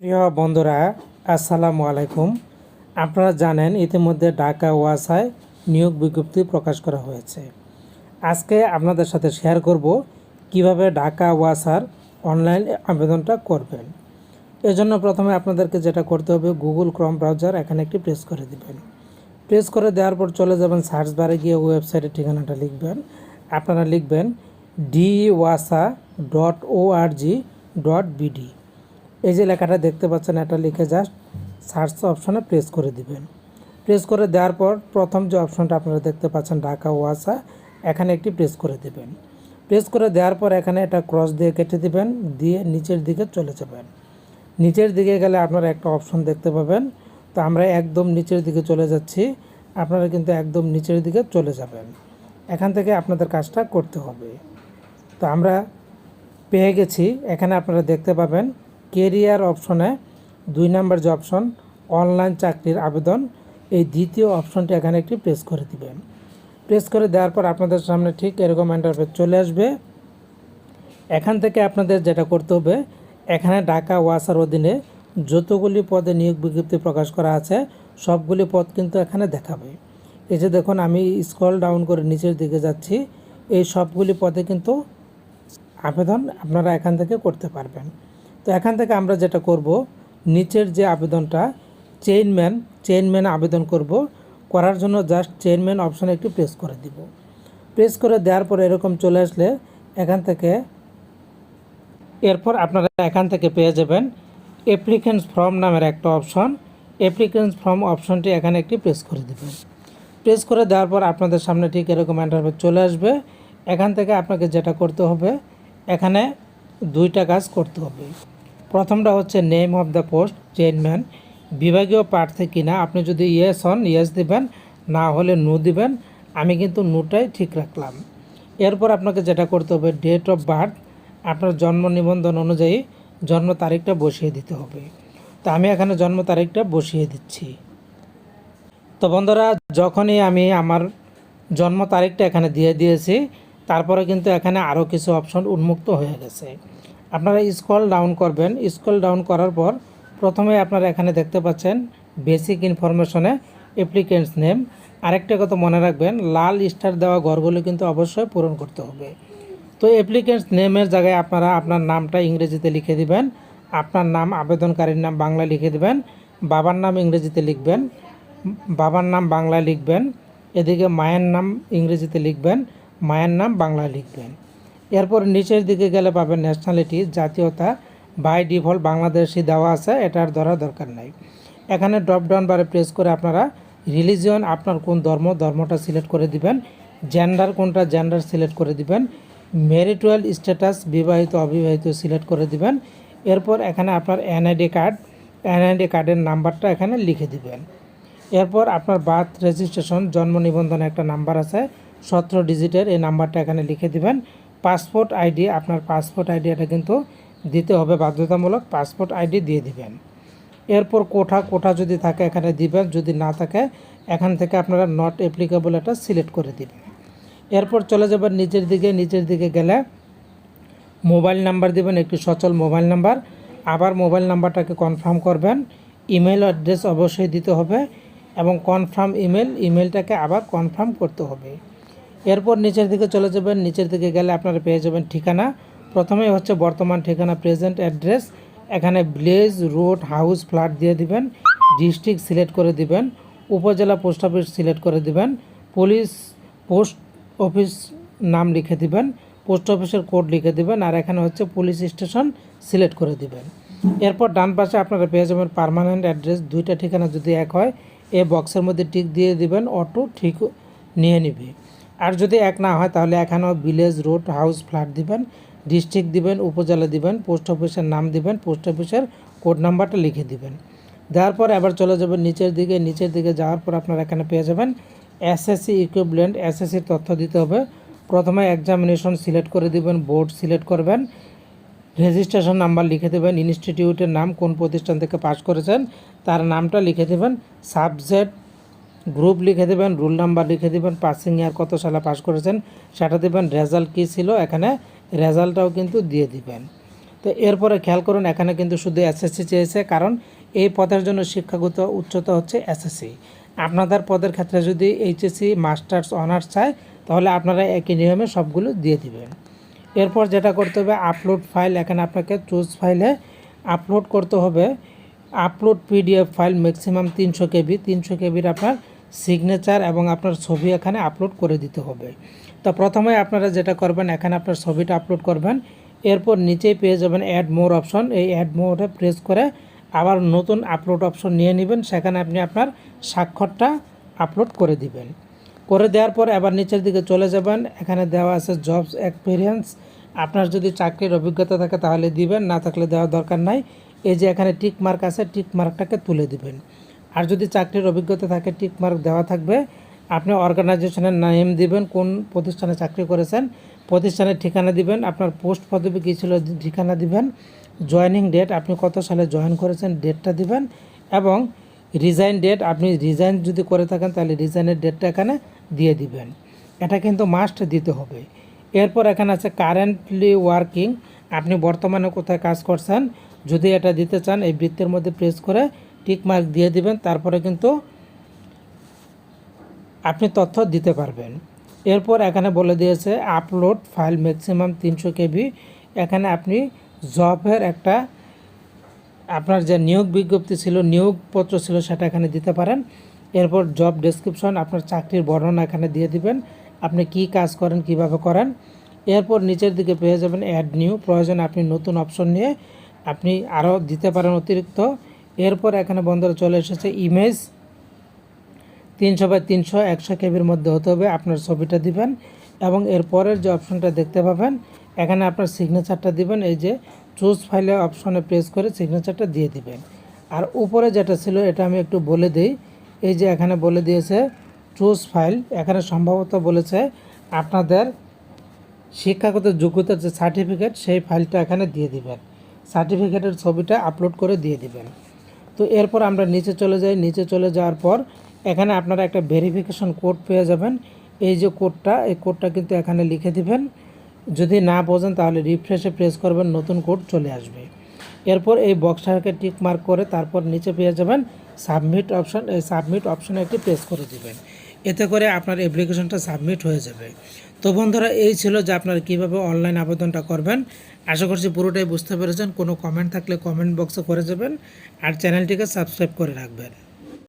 প্রিয় বন্ধুরা, আসসালামু আলাইকুম। আপনারা জানেন ইতিমধ্যে ঢাকা ওয়াসায় নিয়োগ বিজ্ঞপ্তি প্রকাশ করা হয়েছে। আজকে আপনাদের সাথে শেয়ার করব কীভাবে ঢাকা ওয়াসার অনলাইন আবেদনটা করবেন। এজন্য প্রথমে আপনাদেরকে যেটা করতে হবে, গুগল ক্রম ব্রাউজার এখানে একটি প্রেস করে দিবেন। প্রেস করে দেওয়ার পর চলে যাবেন, সার্চ বারে গিয়ে ওয়েবসাইটের ঠিকানাটা লিখবেন। আপনারা লিখবেন ডি ওয়াসা dot O R G dot BD এই যে লেখাটা দেখতে পাচ্ছেন, এটা লিখে জাস্ট সার্চ অপশনে প্রেস করে দিবেন। প্রেস করে দেওয়ার পর প্রথম যে অপশনটা আপনারা দেখতে পাচ্ছেন, ঢাকা, ওয়াসা, এখানে একটি প্রেস করে দিবেন। প্রেস করে দেওয়ার পর এখানে এটা ক্রস দিয়ে কেটে দিবেন, দিয়ে নিচের দিকে চলে যাবেন। নিচের দিকে গেলে আপনারা একটা অপশন দেখতে পাবেন। তো আমরা একদম নিচের দিকে চলে যাচ্ছি, আপনারা কিন্তু একদম নিচের দিকে চলে যাবেন। এখান থেকে আপনাদের কাজটা করতে হবে। তো আমরা পেয়ে গেছি, এখানে আপনারা দেখতে পাবেন কেরিয়ার অপশনে দুই নাম্বার যে অপশন, অনলাইন চাকরির আবেদন। এই দ্বিতীয় অপশনটি এখানে একটি প্রেস করে দিবেন। প্রেস করে দেওয়ার পর আপনাদের সামনে ঠিক এরকম ইন্টারফেস চলে আসবে। এখান থেকে আপনাদের যেটা করতে হবে, এখানে ঢাকা ওয়াসার অধীনে যতগুলি পদে নিয়োগ বিজ্ঞপ্তি প্রকাশ করা আছে, সবগুলি পদ কিন্তু এখানে দেখাবে। এই যে দেখুন, আমি স্ক্রল ডাউন করে নিচের দিকে যাচ্ছি। এই সবগুলি পদে কিন্তু আবেদন আপনারা এখান থেকে করতে পারবেন। তো এখান থেকে আমরা যেটা করব, নিচের যে আবেদনটা চেইনম্যান চেইনম্যান আবেদন করব। করার জন্য জাস্ট চেইনম্যান অপশানে একটু প্রেস করে দিব। প্রেস করে দেওয়ার পর এরকম চলে আসলে এখান থেকে এরপর আপনারা এখান থেকে পেয়ে যাবেন অ্যাপ্লিকেন্টস ফর্ম নামের একটা অপশন অ্যাপ্লিকেন্টস ফর্ম অপশনটি এখানে একটি প্রেস করে দেবেন। প্রেস করে দেওয়ার পর আপনাদের সামনে ঠিক এরকম ইন্টারভিউ চলে আসবে। এখান থেকে আপনাকে যেটা করতে হবে, এখানে দুইটা কাজ করতে হবে। প্রথমটা হচ্ছে name of the post chainman বিভাগীয় প্রার্থী কিনা, আপনি যদি ইয়েস হন ইয়েস দিবেন, না হলে নো দিবেন, আমি কিন্তু নোটাই ঠিক রাখলাম। এরপর আপনাকে যেটা করতে হবে ডেট অফ বার্থ আপনার জন্ম নিবন্ধন অনুযায়ী জন্ম তারিখটা বসিয়ে দিতে হবে। তো আমি এখানে জন্ম তারিখটা বসিয়ে দিচ্ছি। তো বন্ধুরা, যখনই আমি আমার জন্ম তারিখটা এখানে দিয়ে দিয়েছি তারপরে কিন্তু এখানে আরও কিছু অপশন উন্মুক্ত হয়ে গেছে। আপনারা স্কল ডাউন করবেন। স্কল ডাউন করার পর প্রথমে আপনারা এখানে দেখতে পাচ্ছেন বেসিক ইনফরমেশনে অ্যাপ্লিকেন্টস নেম আরেকটা কথা মনে রাখবেন, লাল স্টার দেওয়া ঘরগুলো কিন্তু অবশ্যই পূরণ করতে হবে। তো অ্যাপ্লিকেন্টস নেমের জায়গায় আপনারা আপনার নামটা ইংরেজিতে লিখে দিবেন, আপনার নাম, আবেদনকারীর নাম বাংলা লিখে দিবেন, বাবার নাম ইংরেজিতে লিখবেন, বাবার নাম বাংলা লিখবেন, এদিকে মায়ের নাম ইংরেজিতে লিখবেন মায়ের নাম বাংলা লিখবেন। এরপর নিচের দিকে গেলে পাবেন ন্যাশনালিটি জাতীয়তা বাই ডিফল্ট বাংলাদেশি দেওয়া আছে, এটার ধরা দরকার নাই। এখানে ড্রপ ডাউন বারে প্রেস করে আপনারা রিলিজিয়ন আপনার কোন ধর্ম, ধর্মটা সিলেক্ট করে দিবেন জেন্ডার কোনটা জেন্ডার সিলেক্ট করে দিবেন ম্যারিটুয়াল স্ট্যাটাস বিবাহিত, অবিবাহিত সিলেক্ট করে দিবেন। এরপর এখানে আপনার এনআইডি কার্ড এনআইডি কার্ডের নাম্বারটা এখানে লিখে দিবেন। এরপর আপনার বার্থ রেজিস্ট্রেশন জন্ম নিবন্ধন একটা নাম্বার আছে সতেরো ডিজিটের এই নাম্বারটা এখানে লিখে দিবেন। পাসপোর্ট আইডি, আপনার পাসপোর্ট আইডি এটা কিন্তু দিতে হবে, বাধ্যতামূলক পাসপোর্ট আইডি দিয়ে দিবেন। এরপর কোঠা কোঠা যদি থাকে এখানে দিবেন, যদি না থাকে এখান থেকে আপনারা নট অ্যাপ্লিকেবল এটা সিলেক্ট করে দিবেন। এরপর চলে যাবেন নিচের দিকে নিচের দিকে গেলে মোবাইল নাম্বার দিবেন, একটি সচল মোবাইল নাম্বার। আবার মোবাইল নাম্বারটাকে কনফার্ম করবেন। ইমেল অ্যাড্রেস অবশ্যই দিতে হবে এবং কনফার্ম ইমেল ইমেলটাকে আবার কনফার্ম করতে হবে। এরপর নিচের দিকে চলে যাবেন। নিচের দিকে গেলে আপনারা পেয়ে যাবেন ঠিকানা। প্রথমেই হচ্ছে বর্তমান ঠিকানা প্রেজেন্ট অ্যাড্রেস এখানে ভিলেজ রোড হাউস ফ্ল্যাট দিয়ে দিবেন। ডিস্ট্রিক্ট সিলেক্ট করে দিবেন। উপজেলা পোস্ট অফিস সিলেক্ট করে দিবেন। পুলিশ পোস্ট অফিস নাম লিখে দিবেন। পোস্ট অফিসের কোড লিখে দিবেন আর এখানে হচ্ছে পুলিশ স্টেশন সিলেক্ট করে দিবেন। এরপর ডান পাশে আপনারা পেয়ে যাবেন পারমানেন্ট অ্যাড্রেস দুইটা ঠিকানা যদি এক হয়, এ বক্সের মধ্যে টিক দিয়ে দিবেন। অটো ঠিক নিয়ে নিবে। আর যদি এক না হয়, তাহলে এখানেও ভিলেজ রোড, হাউস ফ্ল্যাট দিবেন, ডিস্ট্রিক্ট দিবেন, উপজেলা দিবেন, পোস্ট অফিসের নাম দিবেন, পোস্ট অফিসের কোড নাম্বারটা লিখে দিবেন। দেওয়ার পর এবার চলে যাবেন নিচের দিকে নিচের দিকে যাওয়ার পর আপনারা এখানে পেয়ে যাবেন এসএসসি ইকুইপমেন্ট এসএসসির তথ্য দিতে হবে। প্রথমে এক্সামিনেশন সিলেক্ট করে দিবেন বোর্ড সিলেক্ট করবেন রেজিস্ট্রেশন নাম্বার লিখে দেবেন ইনস্টিটিউটের নাম কোন প্রতিষ্ঠান থেকে পাশ করেছেন, তার নামটা লিখে দেবেন সাবজেক্ট গ্রুপ লিখে দেবেন, রুল নাম্বার লিখে দেবেন পাসিং ইয়ার কত সালে পাস করেছেন সেটা দেবেন রেজাল্ট কী ছিল এখানে রেজাল্টটাও কিন্তু দিয়ে দিবেন। তো এরপরে খেয়াল করুন, এখানে কিন্তু শুধু এসএসসি চেয়েছে, কারণ এই পদের জন্য শিক্ষাগত উচ্চতা হচ্ছে এসএসসি আপনাদের পদের ক্ষেত্রে যদি এইচএসসি মাস্টার্স অনার্স চায়, তাহলে আপনারা একই নিয়মে সবগুলো দিয়ে দিবেন। এরপর যেটা করতে হবে আপলোড ফাইল এখানে আপনাকে চুজ ফাইলে আপলোড করতে হবে। আপলোড পিডিএফ ফাইল ম্যাক্সিমাম তিনশো কেবি, তিনশো কেবির আপনার সিগনেচার এবং আপনার ছবি এখানে আপলোড করে দিতে হবে। তো প্রথমে আপনারা যেটা করবেন, এখানে আপনার ছবিটা আপলোড করবেন। এরপর নিচেই পেয়ে যাবেন অ্যাড মোর অপশন এই অ্যাড মোরে প্রেস করে আবার নতুন আপলোড অপশন নিয়ে নেবেন। সেখানে আপনি আপনার স্বাক্ষরটা আপলোড করে দিবেন। করে দেওয়ার পর আবার নিচের দিকে চলে যাবেন। এখানে দেওয়া আছে জবস এক্সপিরিয়েন্স আপনার যদি চাকরির অভিজ্ঞতা থাকে তাহলে দিবেন, না থাকলে দেওয়ার দরকার নাই। এই যে এখানে টিক মার্ক আছে টিক মার্কটাকে তুলে দিবেন। আর যদি চাকরির অভিজ্ঞতা থাকে টিকমার্ক দেওয়া থাকবে, আপনি অর্গানাইজেশনের নেম দিবেন, কোন প্রতিষ্ঠানে চাকরি করেছেন, প্রতিষ্ঠানের ঠিকানা দিবেন, আপনার পোস্ট পদবি কী ছিল, ঠিকানা দিবেন জয়েনিং ডেট আপনি কত সালে জয়েন করেছেন ডেটটা দিবেন, এবং রিজাইন ডেট আপনি রিজাইন যদি করে থাকেন, তাহলে রিজাইনের ডেটটা এখানে দিয়ে দিবেন। এটা কিন্তু মাস্ট দিতে হবে। এরপর এখানে আছে কারেন্টলি ওয়ার্কিং আপনি বর্তমানে কোথায় কাজ করছেন, যদি এটা দিতে চান, এই বৃত্তের মধ্যে প্রেস করে টিক মার্ক দিয়ে দিবেন, তারপরে কিন্তু আপনি তথ্য দিতে পারবেন। এরপর এখানে বলে দিয়েছে আপলোড ফাইল ম্যাক্সিমাম তিনশো কেবি। এখানে আপনি জবের একটা আপনার যে নিয়োগ বিজ্ঞপ্তি ছিল নিয়োগপত্র ছিল, সেটা এখানে দিতে পারেন। এরপর জব ডেসক্রিপশন আপনার চাকরির বর্ণনা এখানে দিয়ে দিবেন। আপনি কি কাজ করেন, কীভাবে করেন। এরপর নিচের দিকে পেয়ে যাবেন অ্যাড নিউ প্রয়োজনে আপনি নতুন অপশন নিয়ে আপনি আরও দিতে পারেন অতিরিক্ত। এরপর এখানে বন্ধুরা চলে এসেছে ইমেজ তিনশো বাই তিনশো একশো কেবির মধ্যে হতে হবে আপনার ছবিটা দিবেন এবং এর পরের যে অপশনটা দেখতে পাবেন, এখানে আপনার সিগনেচারটা দিবেন, এই যে চুজ ফাইলে অপশনে প্রেস করে সিগনেচারটা দিয়ে দিবেন। আর উপরে যেটা ছিল এটা আমি একটু বলে দিই, এই যে এখানে বলে দিয়েছে চুজ ফাইল এখানে সম্ভবত বলেছে আপনাদের শিক্ষাগত যোগ্যতার যে সার্টিফিকেট সেই ফাইলটা এখানে দিয়ে দিবেন। সার্টিফিকেটের ছবিটা আপলোড করে দিয়ে দিবেন। তো এরপর আমরা নিচে চলে যাই। নিচে চলে যাওয়ার পর এখানে আপনারা একটা ভেরিফিকেশন কোড পেয়ে যাবেন। এই যে কোডটা এই কোডটা কিন্তু এখানে লিখে দিবেন। যদি না বোঝেন তাহলে রিফ্রেশে প্রেস করবেন, নতুন কোড চলে আসবে। এরপর এই বক্সটাকে টিক মার্ক করে তারপর নিচে পেয়ে যাবেন। সাবমিট অপশন এই সাবমিট অপশানে একটি প্রেস করে দিবেন। এতে করে আপনার অ্যাপ্লিকেশনটা সাবমিট হয়ে যাবে। তো বন্ধুরা, এই ছিল যে আপনারা কীভাবে অনলাইন আবেদনটা করবেন। আশা করছি পুরোটাই বুঝতে পেরেছেন। কোনো কমেন্ট থাকলে কমেন্ট বক্সে করে যাবেন। আর চ্যানেলটিকে সাবস্ক্রাইব করে রাখবেন।